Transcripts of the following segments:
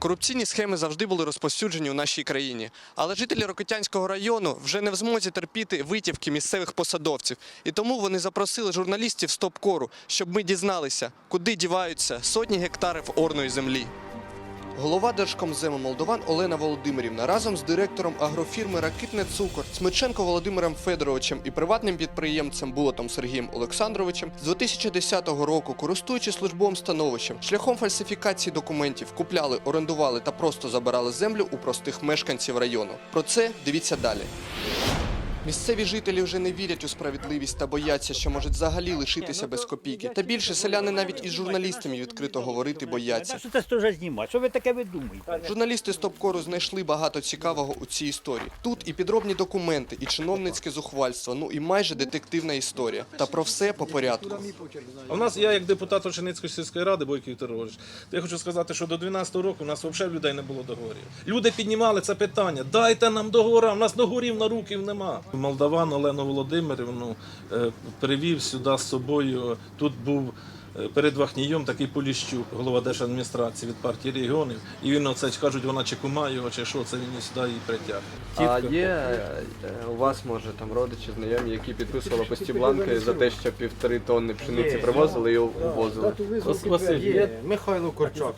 Корупційні схеми завжди були розповсюджені у нашій країні, але жителі Рокотянського району вже не в змозі терпіти витівки місцевих посадовців, і тому вони запросили журналістів стоп-кору, щоб ми дізналися, куди діваються сотні гектарів орної землі. Голова Держкомзему Молдован Олена Володимирівна разом з директором агрофірми Ракитне Цукор Смиченко Володимиром Федоровичем і приватним підприємцем Булатом Сергієм Олександровичем з 2010 року, користуючись службовим становищем, шляхом фальсифікації документів, купляли, орендували та просто забирали землю у простих мешканців району. Про це дивіться далі. Місцеві жителі вже не вірять у справедливість та бояться, що можуть взагалі лишитися без копійки. Та більше селяни навіть із журналістами відкрито говорити бояться. Що це теж знімати? Що ви таке ви думаєте? Журналісти Стопкору знайшли багато цікавого у цій історії. Тут і підробні документи, і чиновницьке зухвальство, ну і майже детективна історія. Та про все по порядку. А в нас я як депутат Оченицької сільської ради Бойко Віктор то я хочу сказати, що до 12-го року у нас взагалі людей не було договорів. Люди піднімали це питання. Дайте нам договора, у нас договорів на руків нема. Молдаван Олену Володимирівну е, привів сюди з собою. Тут був. е, Перед Вахнієм такий Поліщук, голова держадміністрації від партії регіонів, і він оце кажуть, вона чи кума його, чи що, це він сюди її притяг. А є е, у вас, може, там родичі, знайомі, які підписували пості бланки за те, що півтори тонни пшениці привозили і увозили. Василь, Михайло Корчак.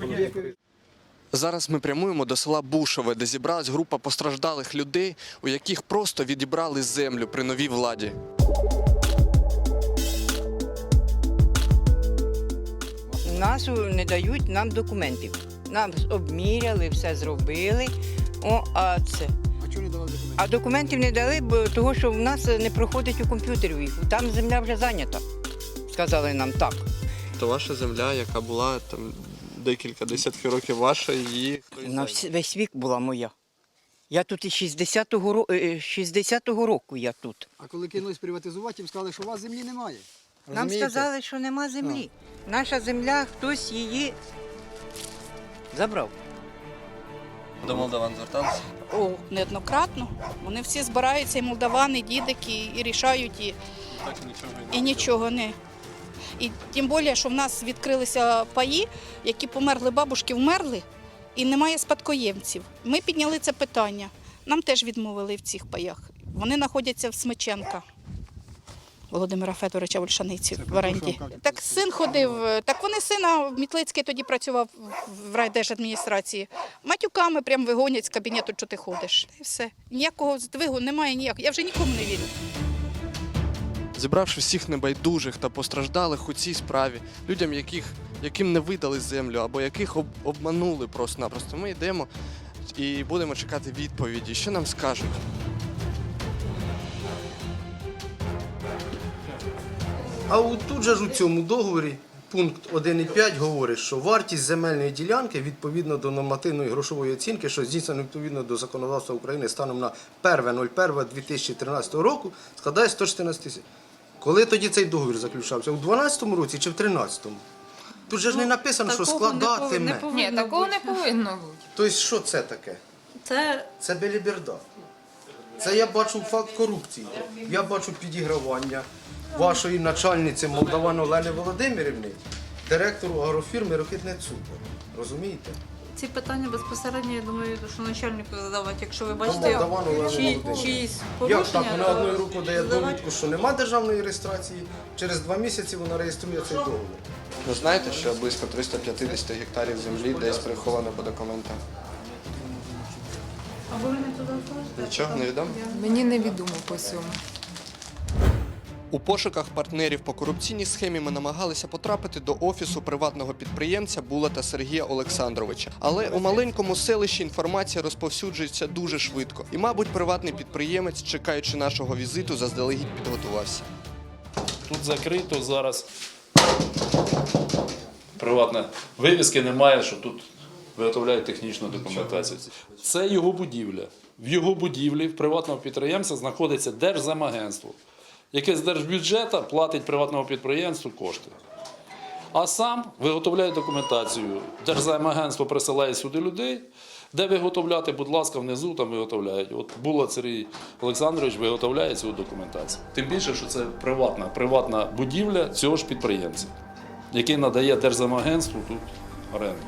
Зараз ми прямуємо до села Бушове, де зібралась група постраждалих людей, у яких просто відібрали землю при новій владі. Нас не дають нам документів. Нам обміряли, все зробили. О, а це. А не? А документів не дали, бо того, що в нас не проходить у комп'ютері. їх. Там земля вже зайнята. Сказали нам так. То ваша земля, яка була там декілька десятків років ваша, її хтось На вс- весь вік була моя. Я тут із 60-го, ро- е, 60-го року я тут. А коли кинулись приватизувати, їм сказали, що у вас землі немає. Нам Розумієте? сказали, що нема землі. Наша земля, хтось її забрав. До Молдаван зверталися? О, неоднократно. Вони всі збираються, і молдавани, дідики, і рішають, і, Так нічого і і нічого не. І тим більше, що в нас відкрилися паї, які померли, бабушки вмерли, і немає спадкоємців. Ми підняли це питання. Нам теж відмовили в цих паях. Вони знаходяться в Смиченка. Володимира Федоровича в Ольшаниці в оренді. Так син ходив, так вони сина Мітлицький тоді працював в райдержадміністрації. Матюками прям вигонять з кабінету, що ти ходиш. І все. Ніякого здвигу немає ніякого. Я вже нікому не вірю. Зібравши всіх небайдужих та постраждалих у цій справі, людям, яких, яким не видали землю або яких об, обманули просто-напросто, ми йдемо і будемо чекати відповіді. Що нам скажуть? А от тут же ж у цьому договорі пункт 1.5 говорить, що вартість земельної ділянки відповідно до нормативної грошової оцінки, що здійснено відповідно до законодавства України станом на 1.01.2013 року, складає 114 тисяч. Коли тоді цей договір заключався? У 2012 році чи в 2013? Тут же ж не написано, що складатиме. Ні, такого не повинно бути. Тобто, що це таке? Це Це беліберда. Це я бачу факт корупції. Я бачу підігравання вашої начальниці Молдаван Олени Володимирівни, директору агрофірми Рокитне Цукор. Розумієте? Ці питання безпосередньо, я думаю, що начальнику задавати, якщо ви Бачите, Володимирівна. чиїсь Як так? Вона то одною рукою дає задавати. довідку, що нема державної реєстрації, через два місяці вона реєструє цей договір. Ви знаєте, що близько 350 гектарів землі десь приховано по документам? Або ви не туди входите? Нічого не відомо? Мені невідомо по цьому. У пошуках партнерів по корупційній схемі ми намагалися потрапити до офісу приватного підприємця Булата Сергія Олександровича. Але у маленькому селищі інформація розповсюджується дуже швидко. І, мабуть, приватний підприємець, чекаючи нашого візиту, заздалегідь підготувався. Тут закрито зараз. Приватне вивіски немає, що тут виготовляють технічну документацію. Це його будівля. В його будівлі в приватного підприємця знаходиться Держземагентство, яке з держбюджету платить приватному підприємству кошти. А сам виготовляє документацію. Держземагентство присилає сюди людей. Де виготовляти, будь ласка, внизу там виготовляють. От Була Сергій Олександрович виготовляє цю документацію. Тим більше, що це приватна, приватна будівля цього ж підприємця, який надає Держземагентству тут оренду.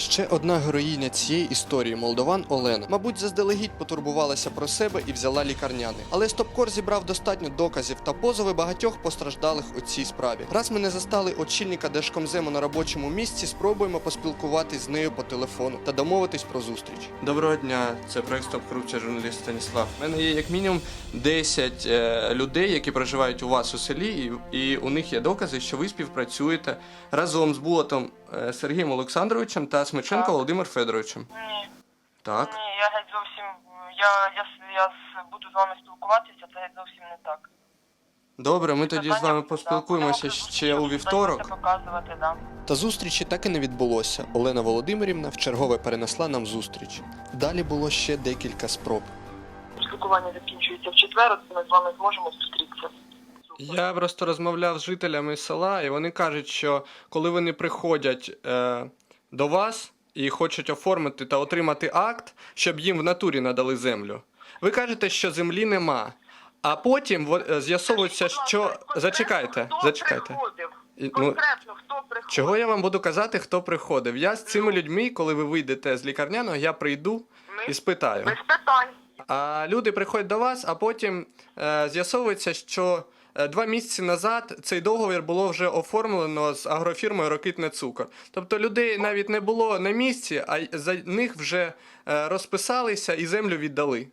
Ще одна героїня цієї історії молдован Олена. Мабуть, заздалегідь потурбувалася про себе і взяла лікарняний. Але Стопкор зібрав достатньо доказів та позови багатьох постраждалих у цій справі. Раз ми не застали очільника Держкомзему на робочому місці, спробуємо поспілкуватись з нею по телефону та домовитись про зустріч. Доброго дня, це проект Стоп Корупція, журналіст Станіслав. У мене є як мінімум 10 е, людей, які проживають у вас у селі, і у них є докази, що ви співпрацюєте разом з Булатом е, Сергієм Олександровичем та Смиченко Володимир Федоровичем. Ні, Так. ні, я геть зовсім. Я, я, с- я с- буду з вами спілкуватися, це геть зовсім не так. Добре, ми тоді з Питання, вами да, поспілкуємося будемо ще у вівторок. показувати, да. Та зустрічі так і не відбулося. Олена Володимирівна вчергове перенесла нам зустріч. Далі було ще декілька спроб. Спілкування закінчується в четвер, ми з вами зможемо зустрітися. Я просто розмовляв з жителями села, і вони кажуть, що коли вони приходять е, до вас і хочуть оформити та отримати акт, щоб їм в натурі надали землю, ви кажете, що землі нема. А потім е, з'ясовується, що. Зачекайте, зачекайте. ну, Конкретно, хто приходив? чого я вам буду казати, хто приходив? Я з цими людьми, коли ви вийдете з лікарняного, я прийду і спитаю. Без питань. А люди приходять до вас, а потім е, з'ясовується, що два місяці назад цей договір було вже оформлено з агрофірмою Рокитне цукор. Тобто людей навіть не було на місці, а за них вже е, розписалися і землю віддали.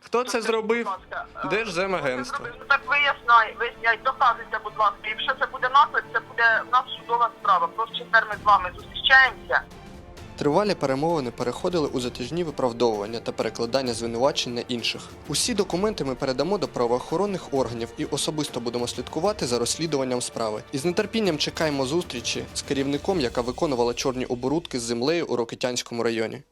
Хто це зробив? Е, Держземагентство. Так виясняй, виясняй, доказуйте, будь ласка. Якщо це буде наклик, це буде в нас судова справа. Просто четвер ми з вами зустрічаємося. Тривалі перемовини переходили у затяжні виправдовування та перекладання звинувачень на інших. Усі документи ми передамо до правоохоронних органів і особисто будемо слідкувати за розслідуванням справи. І з нетерпінням чекаємо зустрічі з керівником, яка виконувала чорні оборудки з землею у Рокитянському районі.